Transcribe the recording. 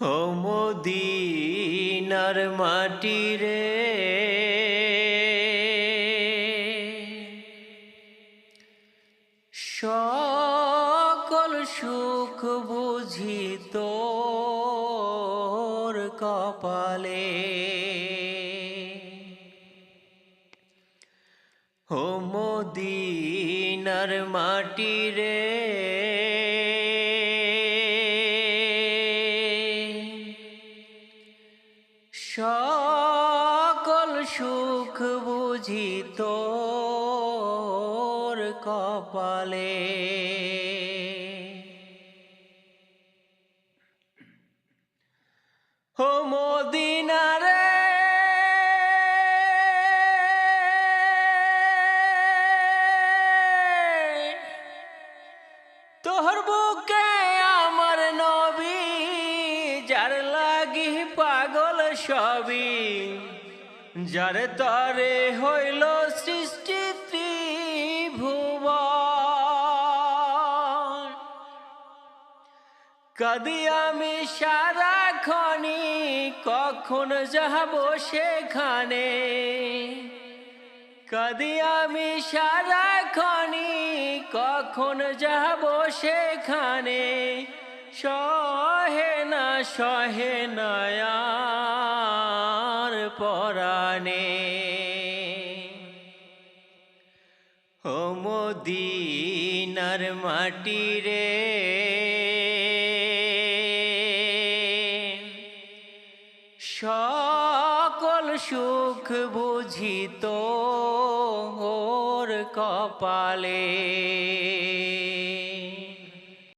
ও মদিনার মাটি রে। সকল সুখ বুঝি তোর কপালে। ও মদিনার মাটি রে। সকল সুখ বুঝি তোর কপালে। ও মদিনারে তোহর বুকে সবই যার তরে হইল সৃষ্টি ত্রিভুবন। কদি আমি সারাক্ষণি কখন যাব সেখানে। কদি আমি সারাক্ষণি কখন যাব সেখানে। সহে না, সহে নয়ার পরাণে। ও মদিনার মাটি রে। সকল সুখ বুঝিত ওর কপালে।